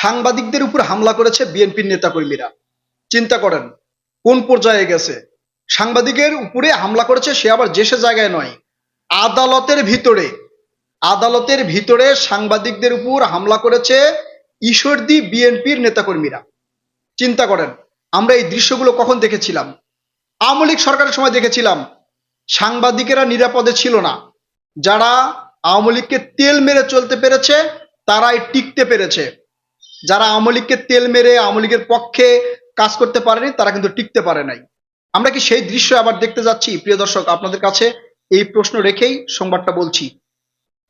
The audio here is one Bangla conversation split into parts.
সাংবাদিকদের উপর হামলা করেছে বিএনপির নেতাকর্মীরা। চিন্তা করেন, কোন পর্যায়ে গেছে? সাংবাদিকের উপরে হামলা করেছে সে আবার যে সে জায়গায় নয়, আদালতের ভিতরে। আদালতের ভিতরে সাংবাদিকদের উপর হামলা করেছে ঈশ্বরদী বিএনপির নেতাকর্মীরা। চিন্তা করেন, আমরা এই দৃশ্যগুলো কখন দেখেছিলাম? আওয়ামী লীগ সরকারের সময় দেখেছিলাম, সাংবাদিকেরা নিরাপদে ছিল না। যারা আওয়ামী লীগকে তেল মেরে চলতে পেরেছে, তারাই টিকতে পেরেছে। যারা আওয়ামী লীগকে তেল মেরে, আওয়ামী লীগের পক্ষে কাজ করতে পারেনি, তারা কিন্তু টিকতে পারে নাই। আমরা কি সেই দৃশ্য আবার দেখতে যাচ্ছি? প্রিয় দর্শক, আপনাদের কাছে এই প্রশ্ন রেখেই সংবাদটা বলছি।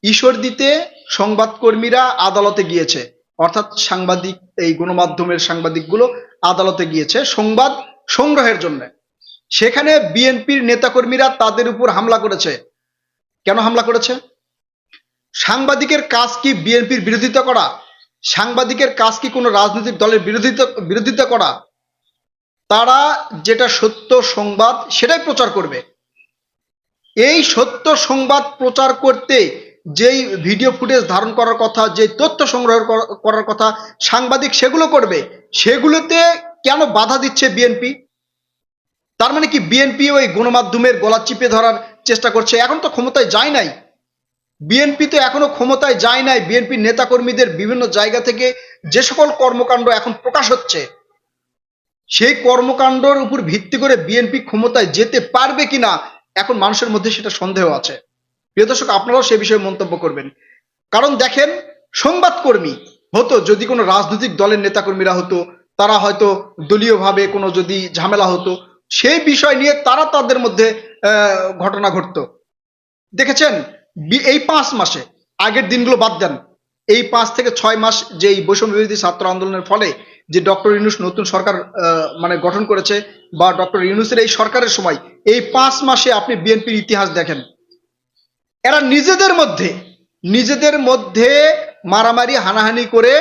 ঈশ্বরদীতে সংবাদকর্মীরা আদালতে গিয়েছে। অর্থাৎ সাংবাদিক, এই গণমাধ্যমের সাংবাদিকগুলো আদালতে গিয়েছে সংবাদ সংগ্রহের জন্য। সেখানে বিএনপির নেতাকর্মীরা তাদের উপর হামলা করেছে। কেন হামলা করেছে? সাংবাদিকের কাজ কি বিএনপির বিরোধিতা করা? সাংবাদিকের কাজ কি কোনো রাজনৈতিক দলের বিরোধিতা বিরোধিতা করা? তারা যেটা সত্য সংবাদ সেটাই প্রচার করবে। এই সত্য সংবাদ প্রচার করতে যেই ভিডিও ফুটেজ ধারণ করার কথা যে তথ্য সংগ্রহ কর- করার কথা সাংবাদিক সেগুলো করবে। সেগুলোতে কেন বাধা দিচ্ছে বিএনপি? তার মানে কি বিএনপি ওই গণমাধ্যমের গলা চিপে ধরার চেষ্টা করছে? এখন তো ক্ষমতায় যায় নাই। বিএনপি তো এখনও ক্ষমতায় যায় নাই। বিএনপির নেতাকর্মীদের বিভিন্ন জায়গা থেকে যে সকল কর্মকাণ্ড এখন প্রকাশ হচ্ছে, সেই কর্মকাণ্ডর উপর ভিত্তি করে বিএনপি ক্ষমতায় যেতে পারবে কিনা এখন মানুষের মধ্যে সেটা সন্দেহ আছে। প্রিয় দর্শক, আপনারাও সে বিষয়ে মন্তব্য করবেন। কারণ দেখেন, সংবাদকর্মী হতো, যদি কোনো রাজনৈতিক দলের নেতাকর্মীরা হতো, তারা হয়তো দলীয়ভাবে কোনো যদি ঝামেলা হতো, সেই বিষয় নিয়ে তারা তাদের মধ্যে ঘটনা ঘটতো। দেখেছেন? এই পাঁচ মাসে, আগের দিনগুলো বাদ দেন। এই পাঁচ থেকে ছয় মাস যে এই বৈষম্য বিরোধী ছাত্র আন্দোলনের ফলে যে ডক্টর ইউনুস নতুন সরকার মানে গঠন করেছে বা ডক্টর ইউনুসের এই সরকারের সময়, এই পাঁচ মাসে আপনি বিএনপির ইতিহাস দেখেন। এরা নিজেদের মধ্যে নিজেদের মধ্যে মারামারি, হানাহানি করে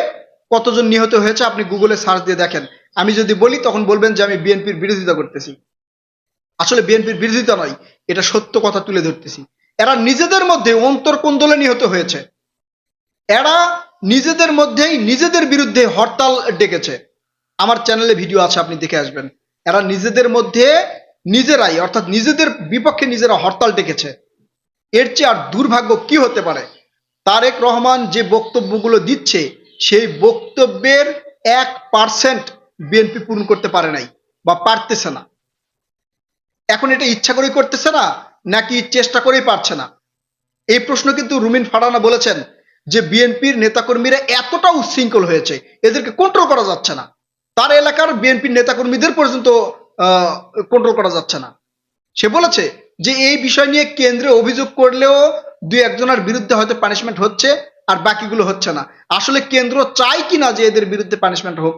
কতজন নিহত হয়েছে আপনি গুগলে সার্চ দিয়ে দেখেন। আমি যদি বলি, তখন বলবেন যে আমি বিএনপির বিরোধিতা করতেছি। আসলে বিএনপির বিরোধিতা নয়, এটা সত্য কথা তুলে ধরতেছি। এরা নিজেদের মধ্যে অন্তর্কোন্দলে নিহত হয়েছে। এরা নিজেদের মধ্যেই নিজেদের বিরুদ্ধে হরতাল ডেকেছে। আমার চ্যানেলে ভিডিও আছে, আপনি দেখে আসবেন। এরা নিজেদের মধ্যে নিজেরাই, অর্থাৎ নিজেদের বিপক্ষে নিজেরা হরতাল ডেকেছে। এর চেয়ে আর দুর্ভাগ্য কি হতে পারে? তারেক রহমান যে বক্তব্যগুলো দিচ্ছে, সেই বক্তব্যের এক পার্সেন্ট বিএনপি পূরণ করতে পারে নাই বা পারতেছে না। এখন এটা ইচ্ছা করেই করতেছে না নাকি চেষ্টা করেই পারছে না? এই প্রশ্ন কিন্তু রুমিন ফারানা বলেছেন যে বিএনপির নেতাকর্মীরা এতটা উচ্ছৃঙ্খল হয়েছে, এদেরকে কন্ট্রোল করা যাচ্ছে না। তার এলাকার বিএনপির নেতাকর্মীদের পর্যন্ত কন্ট্রোল করা যাচ্ছে না। সে বলেছে যে এই বিষয় নিয়ে কেন্দ্রে অভিযোগ করলেও দুই একজনের বিরুদ্ধে হয়তো পানিশমেন্ট হচ্ছে আর বাকিগুলো হচ্ছে না। আসলে কেন্দ্র চায় কিনা যে এদের বিরুদ্ধে পানিশমেন্ট হোক?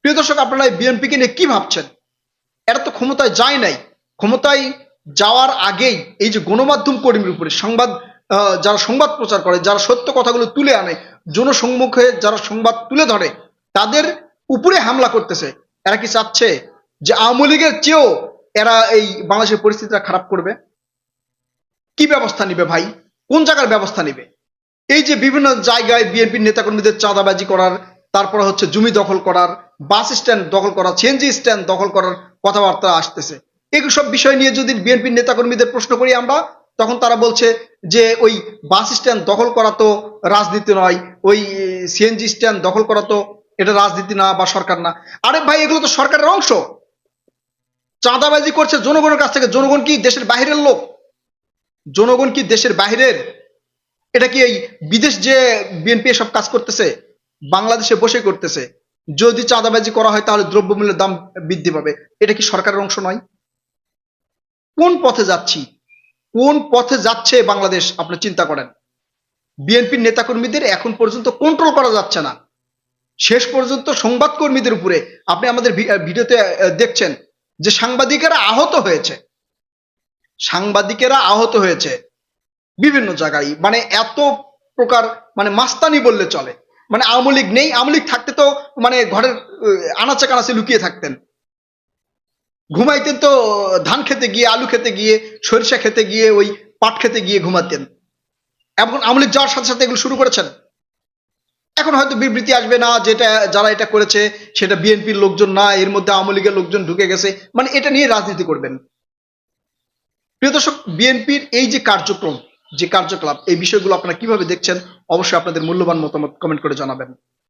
প্রিয় দর্শক, আপনারা বিএনপিকে নিয়ে কি ভাবছেন? এরা তো ক্ষমতায় যায় নাই। ক্ষমতায় যাওয়ার আগেই এই যে গণমাধ্যম কর্মীর উপরে সংবাদ যারা সংবাদ প্রচার করে, যারা সত্য কথাগুলো তুলে আনে, জনসম্মুখে যারা সংবাদ তুলে ধরে, তাদের উপরে হামলা করতেছে। এরা কি চাচ্ছে যে আওয়ামী লীগের চেয়েও এরা এই বাংলাদেশের পরিস্থিতিটা খারাপ করবে? কি ব্যবস্থা নিবে ভাই? কোন জায়গার ব্যবস্থা নিবে? এই যে বিভিন্ন জায়গায় বিএনপির নেতাকর্মীদের চাঁদাবাজি করার, তারপর হচ্ছে জমি দখল করার, বাস স্ট্যান্ড দখল করা সিএনজি স্ট্যান্ড দখল করার কথাবার্তা আসতেছে। সব বিষয় নিয়ে যদি বিএনপির নেতাকর্মীদের প্রশ্ন করি আমরা, তখন তারা বলছে যে ওই বাস স্ট্যান্ড দখল করা তো রাজনীতি নয়, ওই সিএনজি স্ট্যান্ড দখল করা তো এটা রাজনীতি না বা সরকার না। আরে ভাই, এগুলো তো সরকারের অংশ। চাঁদাবাজি করছে জনগণের কাছ থেকে। জনগণ কি দেশের বাইরের লোক? জনগণ কি দেশের বাইরের এটা কি এই বিদেশ যে বিএনপি এসব কাজ করতেছে, বাংলাদেশে বসে করতেছে, যদি চাঁদাবাজি করা হয় তাহলে দ্রব্যমূল্যের দাম বৃদ্ধি পাবে। এটা কি সরকারের অংশ নয়? কোন পথে যাচ্ছি? কোন পথে যাচ্ছে বাংলাদেশ? আপনি চিন্তা করেন। বিএনপির নেতাকর্মীদের এখন পর্যন্ত কন্ট্রোল করা যাচ্ছে না। শেষ পর্যন্ত সংবাদকর্মীদের উপরে আপনি আমাদের ভিডিওতে দেখছেন যে সাংবাদিকেরা আহত হয়েছে। সাংবাদিকেরা আহত হয়েছে। বিভিন্ন জায়গায়। মানে এত প্রকার মানে মাস্তানি বললে চলে। মানে আওয়ামী লীগ নেই, আওয়ামী লীগ থাকতে তো মানে ঘরের আনাচে কানাচে লুকিয়ে থাকতেন। ঘুমাইতেন তো, ধান খেতে গিয়ে, আলু খেতে গিয়ে, সরিষা খেতে গিয়ে, ওই পাট খেতে গিয়ে ঘুমাতেন। এখন আওয়ামী লীগ যাওয়ার সাথে সাথে এগুলো শুরু করেছেন? এখন হয়তো বিবৃতি আসবে না, যেটা, যারা এটা করেছে, সেটা বিএনপির লোকজন না, এর মধ্যে আওয়ামী লীগের লোকজন ঢুকে গেছে। মানে এটা নিয়ে রাজনীতি করবেন। প্রিয় দর্শক, বিএনপির এই যে কার্যক্রম, যে কার্যকলাপ, এই বিষয়গুলো আপনারা কীভাবে দেখছেন, অবশ্যই আপনাদের মূল্যবান মতামত কমেন্ট করে জানাবেন।